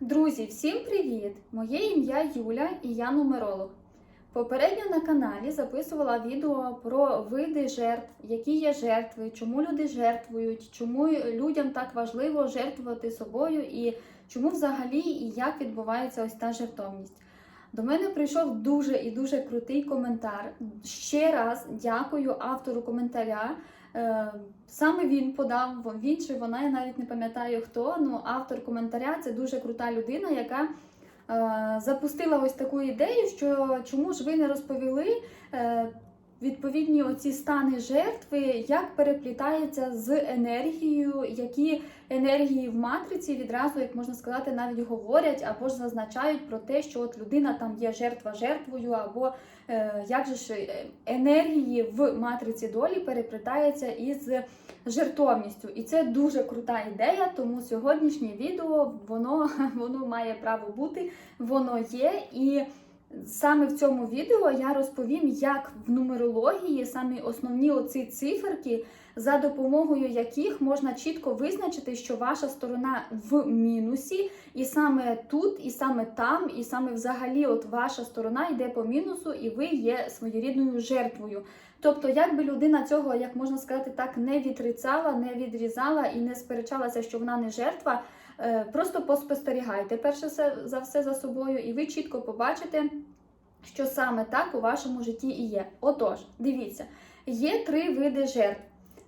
Друзі, всім привіт! Моє ім'я Юля і я нумеролог. Попередньо на каналі записувала відео про види жертв, які є жертви, чому люди жертвують, чому людям так важливо жертвувати собою і чому взагалі і як відбувається ось та жертовність. До мене прийшов дуже і дуже крутий коментар. Ще раз дякую автору коментаря. Е, Саме він подав, він чи вона, я навіть не пам'ятаю хто. Ну, автор коментаря це дуже крута людина, яка е, запустила ось таку ідею, що чому ж ви не розповіли е, відповідні оці стани жертви, як переплітається з енергією, які енергії в матриці відразу, як можна сказати, навіть говорять або ж зазначають про те, що от людина там є жертва жертвою, або е, як же ж е, енергії в матриці долі переплітаються із жертовністю. І це дуже крута ідея, тому сьогоднішнє відео воно, воно має право бути, воно є. І саме в цьому відео я розповім, як в нумерології самі основні оці циферки, за допомогою яких можна чітко визначити, що ваша сторона в мінусі, і саме тут, і саме там, і саме взагалі, от ваша сторона йде по мінусу, і ви є своєрідною жертвою. Тобто, якби людина цього, як можна сказати, так не відрицала, не відрізала і не сперечалася, що вона не жертва. Е, Просто поспостерігайте перше за все за собою, і ви чітко побачите, що саме так у вашому житті і є. Отож, дивіться, є три види жертв.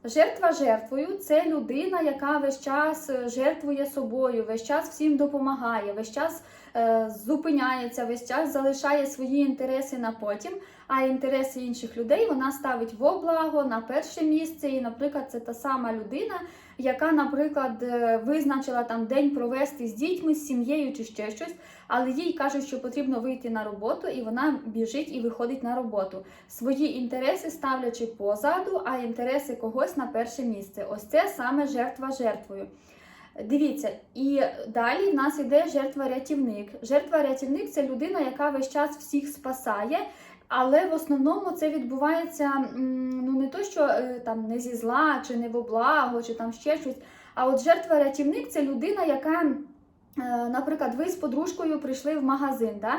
Жертва жертвою це людина, яка весь час е, жертвує собою, весь час всім допомагає, весь час е, зупиняється, весь час залишає свої інтереси на потім, а інтереси інших людей вона ставить во благо на перше місце. І, наприклад, це та сама людина, яка, наприклад, е, визначила там день провести з дітьми, з сім'єю чи ще щось, але їй кажуть, що потрібно вийти на роботу, і вона біжить і виходить на роботу. Свої інтереси ставлячи позаду, а інтереси когось на перше місце. Ось це саме жертва жертвою. Дивіться, і далі в нас іде жертва-рятівник. Жертва-рятівник це людина, яка весь час всіх спасає. Але в основному це відбувається ну не то, що е, там не зі зла, чи не во благо, чи там ще щось. А от жертва-рятівник це людина, яка, е, наприклад, ви з подружкою прийшли в магазин. Да?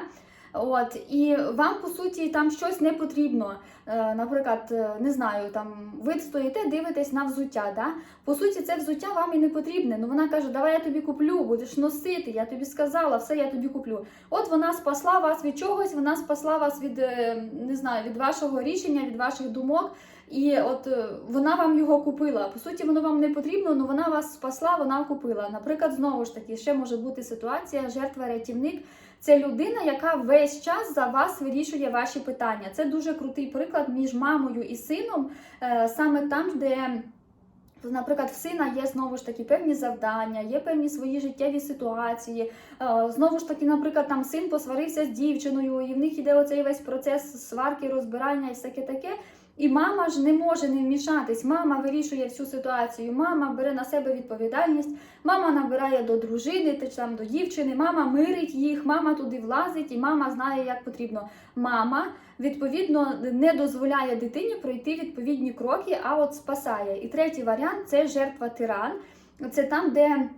От, і вам по суті там щось не потрібно. Е, Наприклад, е, не знаю, там ви стоїте, дивитесь на взуття. Да? По суті, це взуття вам і не потрібне. Ну вона каже, давай я тобі куплю, будеш носити, я тобі сказала, все я тобі куплю. От вона спасла вас від чогось, вона спасла вас від е, не знаю, від вашого рішення, від ваших думок. І от вона вам його купила. По суті, воно вам не потрібно, але вона вас спасла, вона купила. Наприклад, знову ж таки, ще може бути ситуація, жертва-рятівник. Це людина, яка весь час за вас вирішує ваші питання. Це дуже крутий приклад між мамою і сином, е, саме там, де. Наприклад, в сина є знову ж таки певні завдання, є певні свої життєві ситуації. Е, Знову ж таки, наприклад, там син посварився з дівчиною, і в них іде оцей весь процес сварки, розбирання і всяке таке. І мама ж не може не вмішатись. Мама вирішує всю ситуацію. Мама бере на себе відповідальність. Мама набирає до дружини, чи там до дівчини. Мама мирить їх, мама туди влазить, і мама знає, як потрібно. Мама відповідно не дозволяє дитині пройти відповідні кроки, а от спасає. І третій варіант це жертва тиран. Це там, де.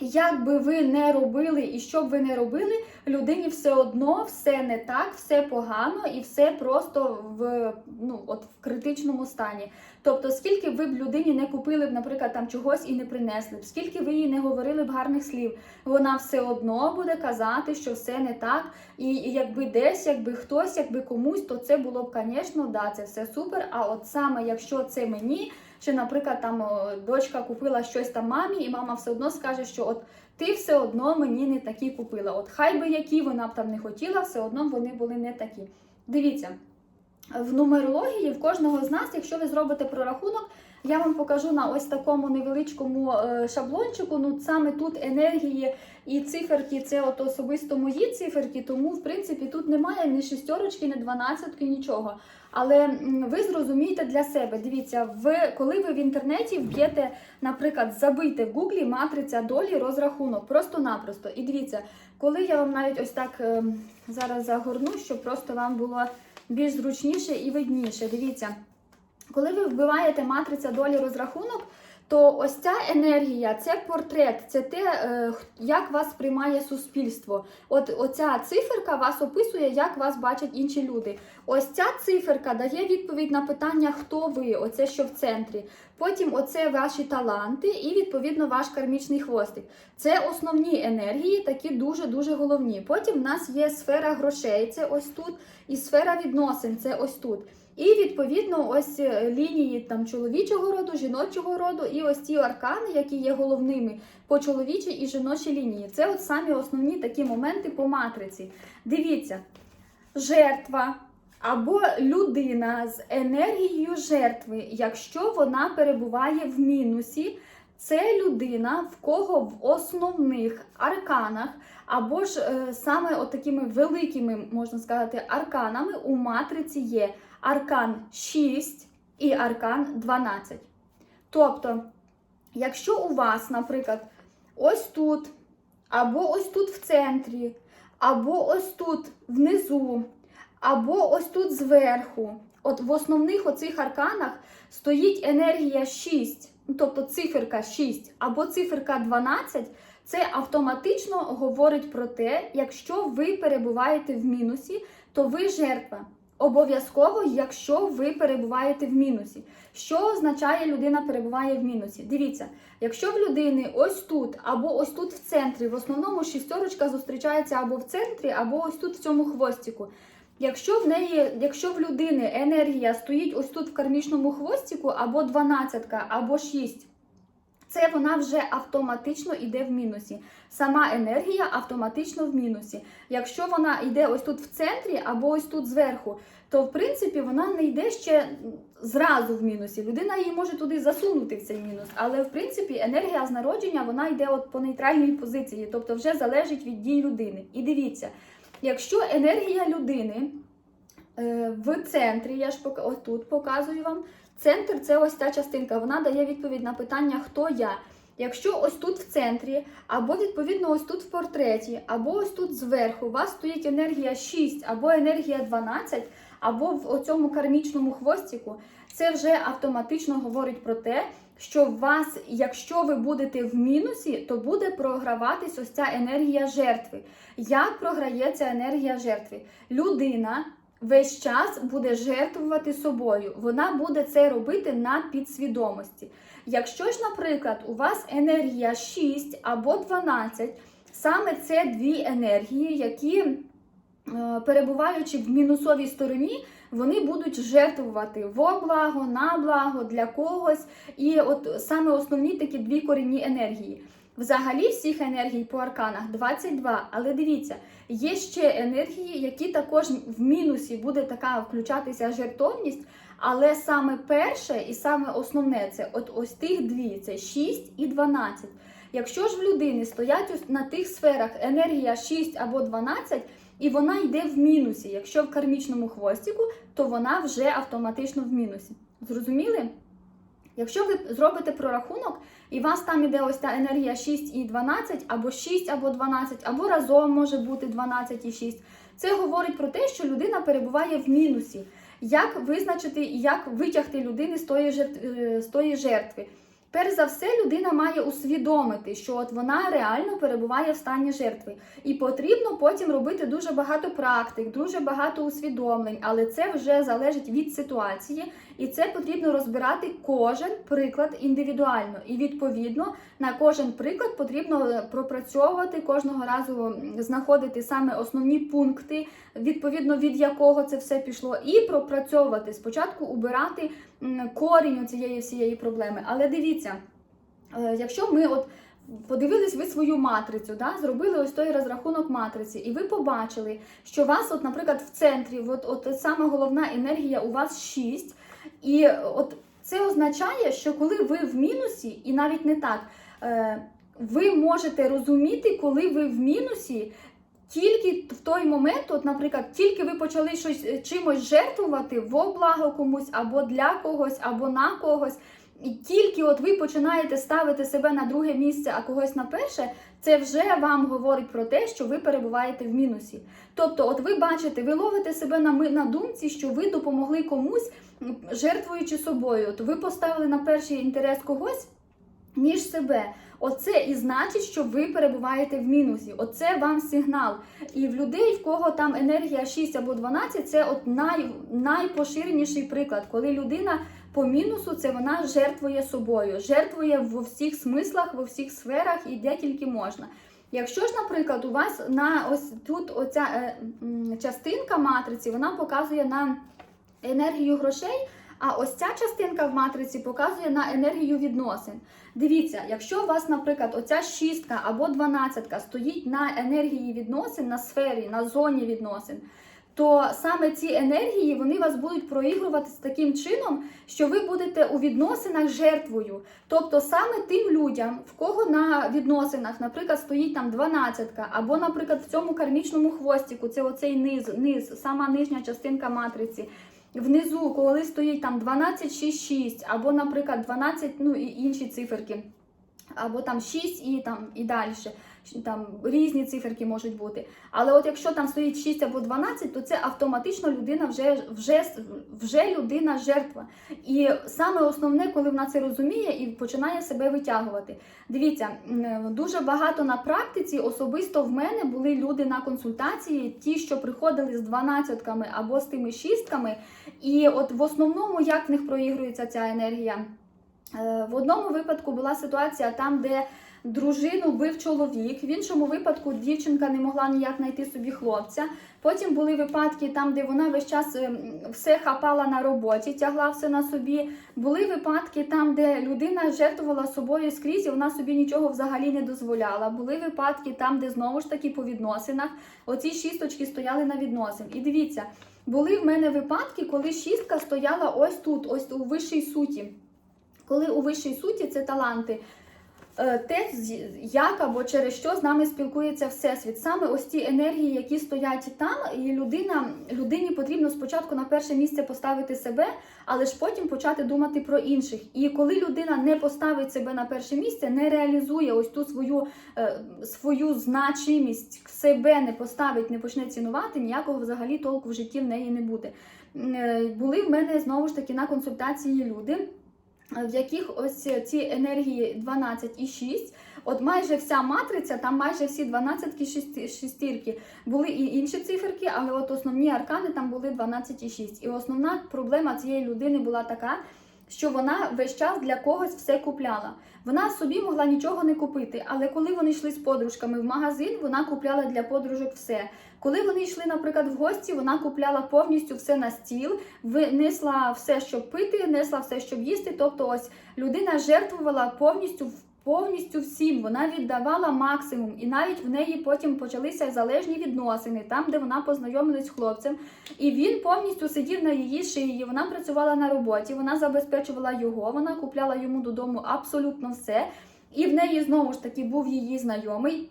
Як би ви не робили і що б ви не робили, людині все одно все не так, все погано і все просто в ну от в критичному стані. Тобто, скільки ви б людині не купили б, наприклад, там чогось і не принесли б, скільки ви їй не говорили б гарних слів, вона все одно буде казати, що все не так. І, якби десь, якби хтось, якби комусь, то це було б, звісно, да, це все супер. А от саме якщо це мені. Чи, наприклад, там дочка купила щось там мамі, і мама все одно скаже, що от ти все одно мені не такі купила. От хай би які вона б там не хотіла, все одно вони були не такі. Дивіться, в нумерології в кожного з нас, якщо ви зробите прорахунок, я вам покажу на ось такому невеличкому е, шаблончику. Ну саме тут енергії і циферки, це от особисто мої циферки, тому в принципі тут немає ні шістерочки, ні дванадцятки, нічого. Але ви зрозумієте для себе. Дивіться, ви коли ви в інтернеті вб'єте, наприклад, забийте в гуглі матриця долі розрахунок, просто-напросто. І дивіться, коли я вам навіть ось так е, зараз загорну, щоб просто вам було більш зручніше і видніше. Дивіться, коли ви вбиваєте матриця долі розрахунок, то ось ця енергія, це портрет, це те, е, як вас приймає суспільство. От оця циферка вас описує, як вас бачать інші люди. Ось ця циферка дає відповідь на питання, хто ви, оце що в центрі. Потім оце ваші таланти і відповідно ваш кармічний хвостик. Це основні енергії, такі дуже дуже головні. Потім в нас є сфера грошей, це ось тут, і сфера відносин, це ось тут. І відповідно ось е, лінії там чоловічого роду, жіночого роду, і ось ті аркани, які є головними по чоловічій і жіночій лінії. Це от самі основні такі моменти по матриці. Дивіться, жертва або людина з енергією жертви, якщо вона перебуває в мінусі, це людина, в кого в основних арканах, або ж е, саме от такими великими, можна сказати, арканами у матриці є аркан 6 і аркан 12. Тобто, якщо у вас, наприклад, ось тут, або ось тут в центрі, або ось тут внизу, або ось тут зверху, от в основних оцих арканах стоїть енергія 6, ну, тобто циферка 6 або циферка 12, це автоматично говорить про те, якщо ви перебуваєте в мінусі, то ви жертва. Обов'язково, якщо ви перебуваєте в мінусі. Що означає людина перебуває в мінусі? Дивіться, якщо в людини ось тут або ось тут в центрі, в основному шістерочка зустрічається або в центрі, або ось тут в цьому хвостику. Якщо в неї, якщо в людини енергія стоїть ось тут в кармічному хвостику, або 12, або 6, це вона вже автоматично йде в мінусі. Сама енергія автоматично в мінусі. Якщо вона йде ось тут в центрі або ось тут зверху, то в принципі вона не йде ще зразу в мінусі. Людина її може туди засунути в цей мінус. Але в принципі енергія з народження вона йде от по нейтральній позиції, тобто вже залежить від дій людини. І дивіться, якщо енергія людини е, в центрі, я ж ось тут показую вам. Центр це ось та частинка. Вона дає відповідь на питання, хто я. Якщо ось тут в центрі, або відповідно ось тут в портреті, або ось тут зверху, у вас стоїть енергія 6 або енергія 12, або в цьому кармічному хвостику, це вже автоматично говорить про те, що в вас, якщо ви будете в мінусі, то буде програватись ось ця енергія жертви. Як програється енергія жертви? Людина весь час буде жертвувати собою. Вона буде це робити на підсвідомості. Якщо ж, наприклад, у вас енергія 6 або 12, саме це дві енергії, які, е, перебуваючи в мінусовій стороні, вони будуть жертвувати во благо, на благо, для когось. І от саме основні такі дві корінні енергії. Взагалі всіх енергій по арканах 22, але дивіться, є ще енергії, які також в мінусі буде така включатися жертовність, але саме перше і саме основне це от ось тих дві: це 6 і 12. Якщо ж в людини стоять на тих сферах енергія 6 або 12, і вона йде в мінусі, якщо в кармічному хвостику, то вона вже автоматично в мінусі. Зрозуміли? Якщо ви зробите прорахунок, і вас там іде ось та енергія 6 і 12, або 6, або 12, або разом може бути 12 і 6, це говорить про те, що людина перебуває в мінусі. Як визначити, і як витягти людини з тої жертви, з тої жертви? Перш за все, людина має усвідомити, що от вона реально перебуває в стані жертви, і потрібно потім робити дуже багато практик, дуже багато усвідомлень, але це вже залежить від ситуації, і це потрібно розбирати кожен приклад індивідуально. І відповідно на кожен приклад потрібно пропрацьовувати кожного разу знаходити саме основні пункти, відповідно від якого це все пішло, і пропрацьовувати спочатку убирати корінь цієї всієї проблеми. Але дивіться, е, якщо ми от подивились ви свою матрицю, да, зробили ось той розрахунок матриці, і ви побачили, що у вас, от, наприклад, в центрі, от, от саме головна енергія у вас 6, і от це означає, що коли ви в мінусі, і навіть не так, е, ви можете розуміти, коли ви в мінусі. Тільки в той момент, от, наприклад, тільки ви почали щось е, чимось жертвувати во благо комусь, або для когось, або на когось, і тільки от ви починаєте ставити себе на друге місце, а когось на перше, це вже вам говорить про те, що ви перебуваєте в мінусі. Тобто, от ви бачите, ви ловите себе на, на думці, що ви допомогли комусь, жертвуючи собою. От ви поставили на перший інтерес когось. ніж себе. Оце і значить, що ви перебуваєте в мінусі. Оце вам сигнал. І в людей, в кого там енергія 6 або 12, це от най, найпоширеніший приклад, коли людина по мінусу це вона жертвує собою, жертвує в всіх смислах, в всіх сферах і де тільки можна. Якщо ж, наприклад, у вас на ось тут оця е, частинка матриці, вона показує на енергію грошей. А ось ця частинка в матриці показує на енергію відносин. Дивіться, якщо у вас, наприклад, оця шістка або дванадцятка стоїть на енергії відносин, на сфері, на зоні відносин, то саме ці енергії вони вас будуть проігруватися таким чином, що ви будете у відносинах жертвою. Тобто саме тим людям, в кого на відносинах, наприклад, стоїть там дванадцятка, або, наприклад, в цьому кармічному хвостику, це оцей низ, низ, сама нижня частинка матриці. Внизу, коли стоїть там 12, 6, 6, або, наприклад, 12, ну і інші циферки, або там 6 і там і далі. Там різні циферки можуть бути. Але от якщо там стоїть 6 або 12, то це автоматично людина вже, вже, вже людина жертва. І саме основне, коли вона це розуміє і починає себе витягувати. Дивіться, дуже багато на практиці особисто в мене були люди на консультації, ті, що приходили з дванадцятками або з тими шістками. І от в основному як в них проігрується ця енергія? Е, В одному випадку була ситуація там, де дружину бив чоловік. В іншому випадку дівчинка не могла ніяк знайти собі хлопця. Потім були випадки там, де вона весь час ем, все хапала на роботі, тягла все на собі. Були випадки там, де людина жертвувала собою скрізь, і вона собі нічого взагалі не дозволяла. Були випадки там, де знову ж таки по відносинах оці шісточки стояли на відносин. І дивіться, були в мене випадки, коли шістка стояла ось тут, ось у вищій суті. Коли у вищій суті це таланти. Е, Те, як або через що з нами спілкується Всесвіт. Саме ось ті енергії, які стоять там, і людина, людині потрібно спочатку на перше місце поставити себе, але ж потім почати думати про інших. І коли людина не поставить себе на перше місце, не реалізує ось ту свою, е, свою значимість, себе не поставить, не почне цінувати, ніякого взагалі толку в житті в неї не буде. Е, Були в мене знову ж таки на консультації люди в яких ось ці енергії 12 і 6, от майже вся матриця, там майже всі 12 шести- шестірки. Були і інші циферки, але от основні аркани там були 12 і 6. І основна проблема цієї людини була така, що вона весь час для когось все купляла. Вона собі могла нічого не купити, але коли вони йшли з подружками в магазин, вона купляла для подружок все. Коли вони йшли, наприклад, в гості, вона купляла повністю все на стіл, несла все, щоб пити, несла все, щоб їсти. Тобто, ось людина жертвувала повністю повністю всім. Вона віддавала максимум, і навіть в неї потім почалися залежні відносини, там, де вона познайомилась з хлопцем, і він повністю сидів на її шиї. Вона працювала на роботі, вона забезпечувала його, вона купляла йому додому абсолютно все. І в неї знову ж таки був її знайомий,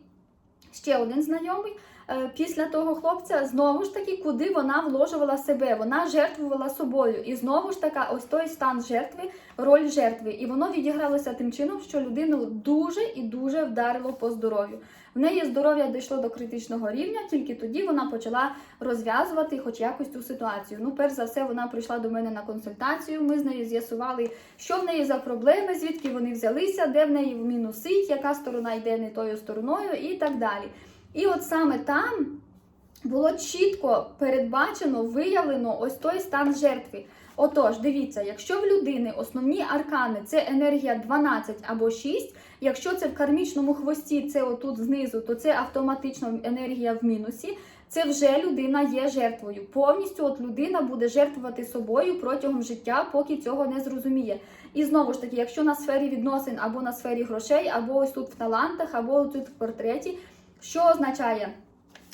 ще один знайомий. Е, Після того хлопця знову ж таки, куди вона вложувала себе, вона жертвувала собою. І знову ж таки, ось той стан жертви, роль жертви. І воно відігралося тим чином, що людину дуже і дуже вдарило по здоров'ю. В неї здоров'я дійшло до критичного рівня, тільки тоді вона почала розв'язувати хоч якось цю ситуацію. Ну, перш за все, вона прийшла до мене на консультацію. Ми з нею з'ясували, що в неї за проблеми, звідки вони взялися, де в неї в мінусить, яка сторона йде не тою стороною і так далі. І от саме там було чітко передбачено, виявлено ось той стан жертви. Отож, дивіться, якщо в людини основні аркани це енергія 12 або 6, якщо це в кармічному хвості, це отут знизу, то це автоматично енергія в мінусі. Це вже людина є жертвою. Повністю от людина буде жертвувати собою протягом життя, поки цього не зрозуміє. І знову ж таки, якщо на сфері відносин або на сфері грошей, або ось тут в талантах, або тут в портреті, що означає?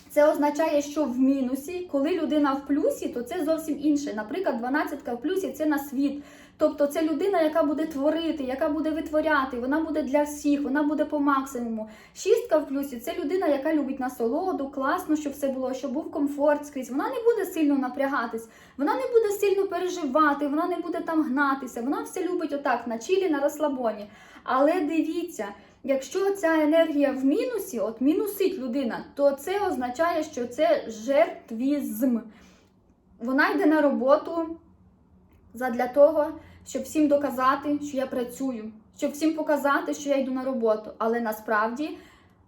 Це означає, що в мінусі, коли людина в плюсі, то це зовсім інше. Наприклад, 12 в плюсі це на світ. Тобто це людина, яка буде творити, яка буде витворяти, вона буде для всіх, вона буде по максимуму. Шістка в плюсі це людина, яка любить насолоду, класно, щоб все було, щоб був комфорт скрізь. Вона не буде сильно напрягатись, вона не буде сильно переживати, вона не буде там гнатися. Вона все любить отак, на чилі, на розслабоні. Але дивіться. Якщо ця енергія в мінусі, от мінусить людина, то це означає, що це жертвізм. Вона йде на роботу задля того, щоб всім доказати, що я працюю, щоб всім показати, що я йду на роботу. Але насправді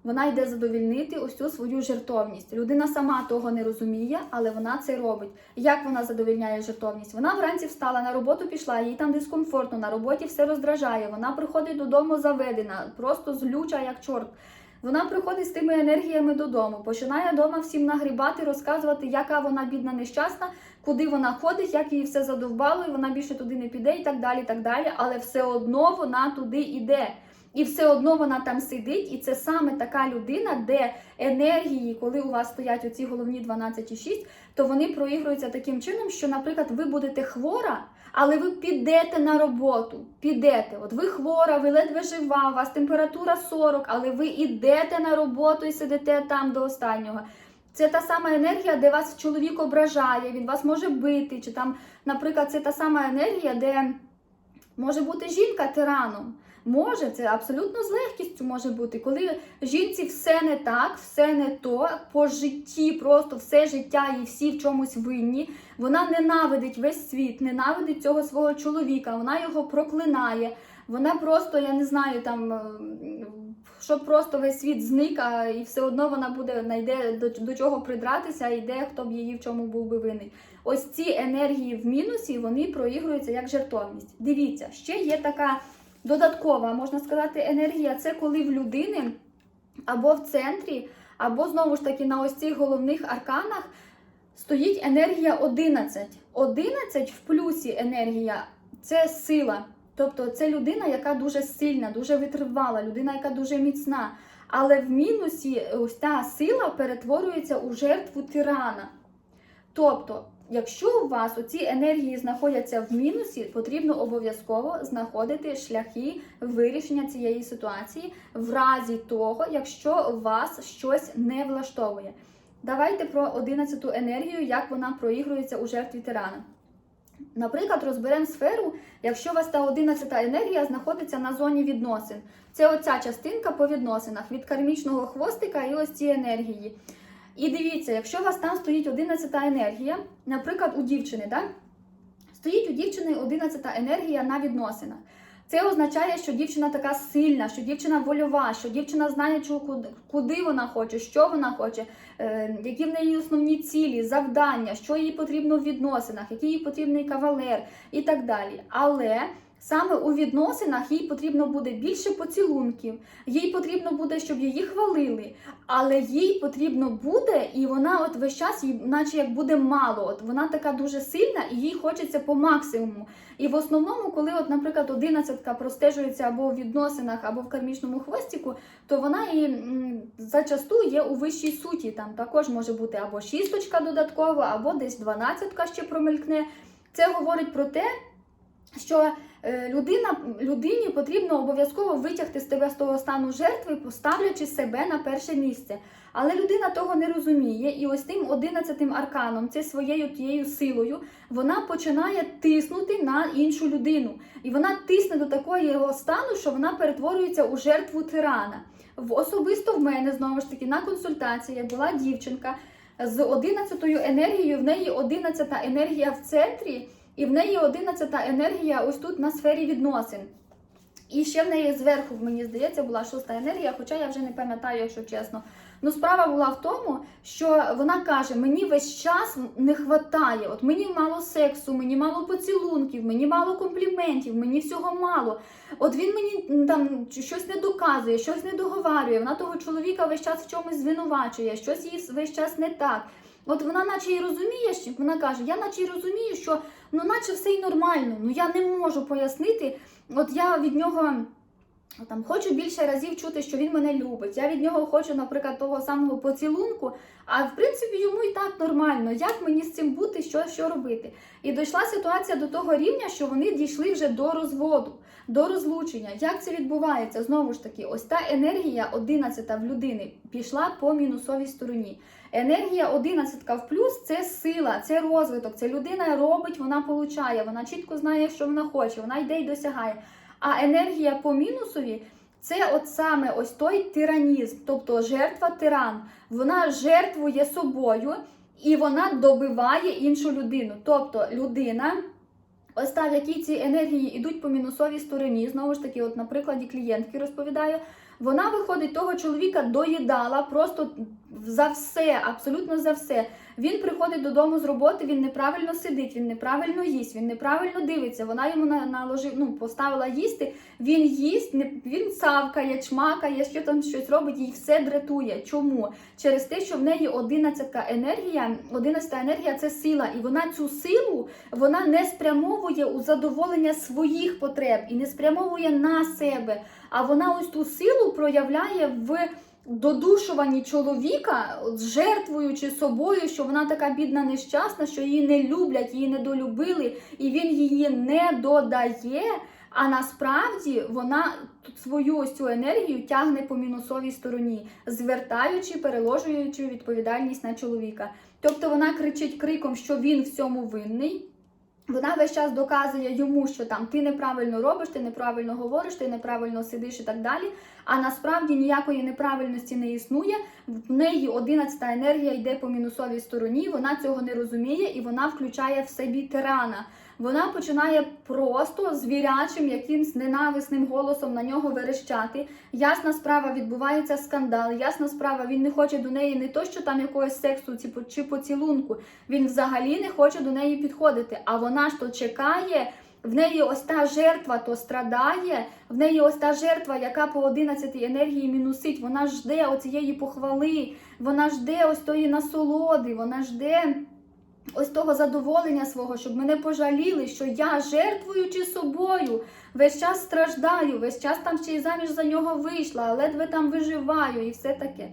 вона йде задовільнити ось цю свою жертовність. Людина сама того не розуміє, але вона це робить. Як вона задовільняє жертовність? Вона вранці встала на роботу, пішла, їй там дискомфортно, на роботі все роздражає. Вона приходить додому заведена, просто злюча, як чорт. Вона приходить з тими енергіями додому, починає вдома всім нагрібати, розказувати, яка вона бідна, нещасна, куди вона ходить, як її все задовбало, і вона більше туди не піде, і так далі. і так далі. Але все одно вона туди йде. І все одно вона там сидить, і це саме така людина, де енергії, коли у вас стоять оці головні 12,6, то вони проігруються таким чином, що, наприклад, ви будете хвора, але ви підете на роботу. Підете. От ви хвора, ви ледве жива, у вас температура 40, але ви йдете на роботу і сидите там до останнього. Це та сама енергія, де вас чоловік ображає, він вас може бити. Чи там, наприклад, це та сама енергія, де може бути жінка тираном. Може, це абсолютно з легкістю може бути, коли жінці все не так, все не то по житті, просто все життя і всі в чомусь винні. Вона ненавидить весь світ, ненавидить цього свого чоловіка, вона його проклинає. Вона просто, я не знаю, там е, щоб просто весь світ зник, а і все одно вона буде знайде до, до чого придратися, і де хто б її в чому був би винний. Ось ці енергії в мінусі вони проігруються як жертовність. Дивіться, ще є така додаткова, можна сказати, енергія це коли в людини або в центрі, або знову ж таки на ось цих головних арканах стоїть енергія 11. 11 в плюсі енергія це сила. Тобто це людина, яка дуже сильна, дуже витривала, людина, яка дуже міцна. Але в мінусі ось та сила перетворюється у жертву тирана. Тобто, якщо у вас оці енергії знаходяться в мінусі, потрібно обов'язково знаходити шляхи вирішення цієї ситуації в разі того, якщо вас щось не влаштовує. Давайте про 11 енергію, як вона проігрується у жертві тирана. Наприклад, розберемо сферу, якщо у вас та 11 енергія знаходиться на зоні відносин. Це оця частинка по відносинах від кармічного хвостика і ось ці енергії. І дивіться, якщо у вас там стоїть 11 енергія, наприклад, у дівчини, да? стоїть у дівчини 11 енергія на відносинах. Це означає, що дівчина така сильна, що дівчина вольова, що дівчина знає, чого- куди вона хоче, що вона хоче, е, які в неї основні цілі, завдання, що їй потрібно в відносинах, який їй потрібний кавалер і так далі. Але саме у відносинах їй потрібно буде більше поцілунків, їй потрібно буде, щоб її хвалили, але їй потрібно буде, і вона от весь час, їй наче як буде мало. От вона така дуже сильна, і їй хочеться по максимуму. І в основному, коли, от, наприклад, одинадцятка простежується або в відносинах, або в кармічному хвостику, то вона і зачасту є у вищій суті. Там також може бути або шісточка додаткова, або десь дванадцятка ще промелькне. Це говорить про те, що е, людина, людині потрібно обов'язково витягти з тебе з того стану жертви, поставлячи себе на перше місце. Але людина того не розуміє, і ось тим одинадцятим арканом, це своєю тією силою, вона починає тиснути на іншу людину. І вона тисне до такого його стану, що вона перетворюється у жертву тирана. В особисто в мене знову ж таки на консультації була дівчинка з 11 енергією. В неї 11 енергія в центрі, і в неї 11 енергія ось тут на сфері відносин. І ще в неї зверху, мені здається, була шоста енергія, хоча я вже не пам'ятаю, якщо чесно. Ну, справа була в тому, що вона каже: мені весь час не вистачає. От мені мало сексу, мені мало поцілунків, мені мало компліментів, мені всього мало. От він мені там щось не доказує, щось не договарює. Вона того чоловіка весь час в чомусь звинувачує, щось їй весь час не так. От вона, наче й розуміє, що вона каже: я наче й розумію, що ну, наче все й нормально. Ну я не можу пояснити. От я від нього. Там хочу більше разів чути, що він мене любить. Я від нього хочу, наприклад, того самого поцілунку. А в принципі йому і так нормально. Як мені з цим бути, що, що робити? І дійшла ситуація до того рівня, що вони дійшли вже до розводу, до розлучення. Як це відбувається? Знову ж таки, ось та енергія 11 в людини пішла по мінусовій стороні. Енергія 11 в плюс це сила, це розвиток. Це людина робить, вона получає, вона чітко знає, що вона хоче, вона йде і досягає. А енергія по мінусові це от саме ось той тиранізм, тобто жертва тиран. Вона жертвує собою і вона добиває іншу людину. Тобто людина Ось так, які ці енергії йдуть по мінусовій стороні. Знову ж таки, от на прикладі клієнтки розповідаю. Вона виходить того чоловіка доїдала просто за все, абсолютно за все. Він приходить додому з роботи, він неправильно сидить, він неправильно їсть, він неправильно дивиться. Вона йому на- наложив, ну, поставила їсти. Він їсть, він цавкає, чмакає, що там щось робить, їй все дратує. Чому? Через те, що в неї одинадцятка енергія, одинадцята енергія це сила, і вона цю силу вона не спрямовує у задоволення своїх потреб і не спрямовує на себе. А вона ось ту силу проявляє в додушуванні чоловіка, жертвуючи собою, що вона така бідна, нещасна, що її не люблять, її недолюбили, і він її не додає. А насправді вона свою ось цю енергію тягне по мінусовій стороні, звертаючи, переложуючи відповідальність на чоловіка. Тобто вона кричить криком, що він в цьому винний. Вона весь час доказує йому, що там ти неправильно робиш, ти неправильно говориш, ти неправильно сидиш і так далі. А насправді ніякої неправильності не існує. В неї 11 енергія йде по мінусовій стороні. Вона цього не розуміє і вона включає в собі тирана. Вона починає просто звірячим, якимсь ненависним голосом на нього верещати. Ясна справа, відбувається скандал. Ясна справа, він не хоче до неї не то, що там якогось сексу чи поцілунку. Він взагалі не хоче до неї підходити. А вона ж то чекає. В неї ось та жертва то страдає, в неї ось та жертва, яка по 11 енергії мінусить, вона жде оцієї похвали, вона жде ось тої насолоди, вона жде ось того задоволення свого, щоб мене пожаліли, що я, жертвуючи собою, весь час страждаю, весь час там ще й заміж за нього вийшла, ледве там виживаю і все таке.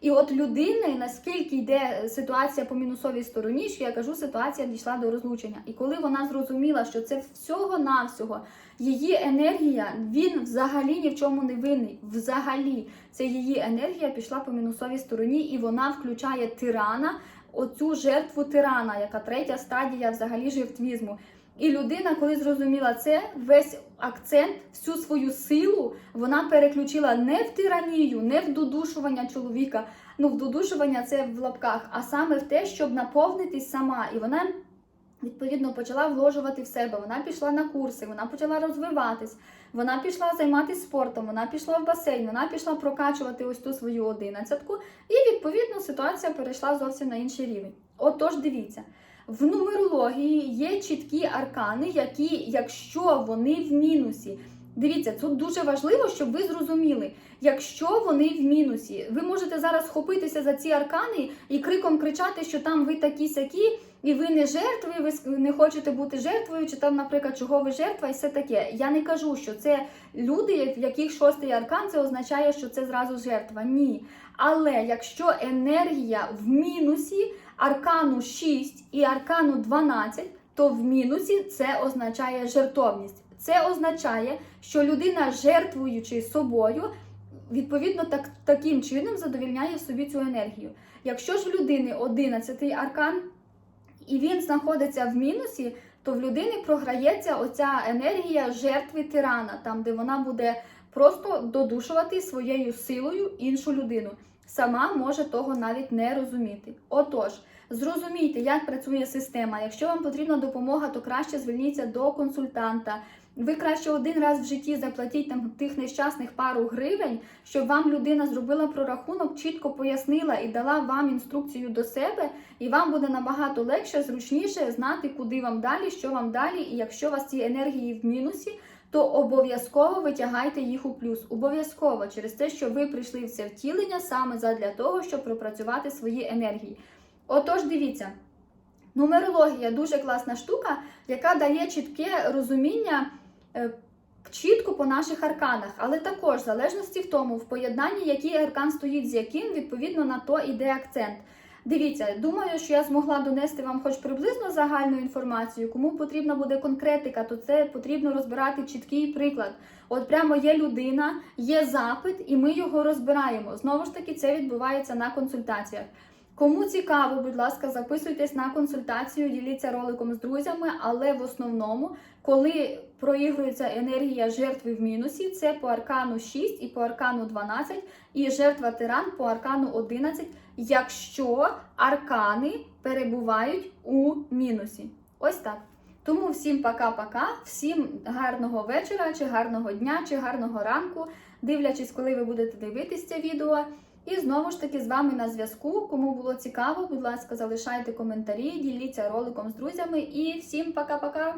І от людини, наскільки йде ситуація по мінусовій стороні, що я кажу, ситуація дійшла до розлучення. І коли вона зрозуміла, що це всього-навсього її енергія, він взагалі ні в чому не винний. Взагалі, це її енергія пішла по мінусовій стороні, і вона включає тирана, оцю жертву тирана, яка третя стадія взагалі жертвізму. І людина, коли зрозуміла це, весь акцент, всю свою силу вона переключила не в тиранію, не в додушування чоловіка. Ну, в додушування це в лапках, а саме в те, щоб наповнитись сама. І вона відповідно почала вложувати в себе. Вона пішла на курси, вона почала розвиватись. Вона пішла займатися спортом, вона пішла в басейн, вона пішла прокачувати ось ту свою одинадцятку, і відповідно ситуація перейшла зовсім на інший рівень. Отож, дивіться. В нумерології є чіткі аркани, які, якщо вони в мінусі, дивіться, тут дуже важливо, щоб ви зрозуміли, якщо вони в мінусі, ви можете зараз схопитися за ці аркани і криком кричати, що там ви такі сякі, і ви не жертви, ви не хочете бути жертвою, чи там, наприклад, чого ви жертва, і все таке. Я не кажу, що це люди, в яких шостий аркан, це означає, що це зразу жертва. Ні. Але якщо енергія в мінусі, аркану 6 і аркану 12, то в мінусі це означає жертовність. Це означає, що людина, жертвуючи собою, відповідно так, таким чином задовільняє собі цю енергію. Якщо ж в людини 11 аркан, і він знаходиться в мінусі, то в людини програється оця енергія жертви тирана, там де вона буде просто додушувати своєю силою іншу людину. Сама може того навіть не розуміти. Отож, зрозумійте, як працює система. Якщо вам потрібна допомога, то краще зверніться до консультанта. Ви краще один раз в житті заплатіть там тих нещасних пару гривень, щоб вам людина зробила прорахунок, чітко пояснила і дала вам інструкцію до себе, і вам буде набагато легше, зручніше знати, куди вам далі, що вам далі. І якщо у вас ці енергії в мінусі, то обов'язково витягайте їх у плюс. Обов'язково через те, що ви прийшли в це втілення саме задля того, щоб пропрацювати свої енергії. Отож, дивіться. Нумерологія дуже класна штука, яка дає чітке розуміння е, чітко по наших арканах, але також в залежності в тому, в поєднанні, який аркан стоїть з яким, відповідно на то йде акцент. Дивіться, думаю, що я змогла донести вам хоч приблизно загальну інформацію. Кому потрібна буде конкретика, то це потрібно розбирати чіткий приклад. От прямо є людина, є запит, і ми його розбираємо. Знову ж таки, це відбувається на консультаціях. Кому цікаво, будь ласка, записуйтесь на консультацію, діліться роликом з друзями, але в основному, коли проігрується енергія жертви в мінусі, це по аркану 6 і по аркану 12, і жертва тиран по аркану 11, якщо аркани перебувають у мінусі. Ось так. Тому всім пока-пока, всім гарного вечора, чи гарного дня, чи гарного ранку, дивлячись, коли ви будете дивитися це відео. І знову ж таки з вами на зв'язку. Кому було цікаво, будь ласка, залишайте коментарі, діліться роликом з друзями і всім пока-пока!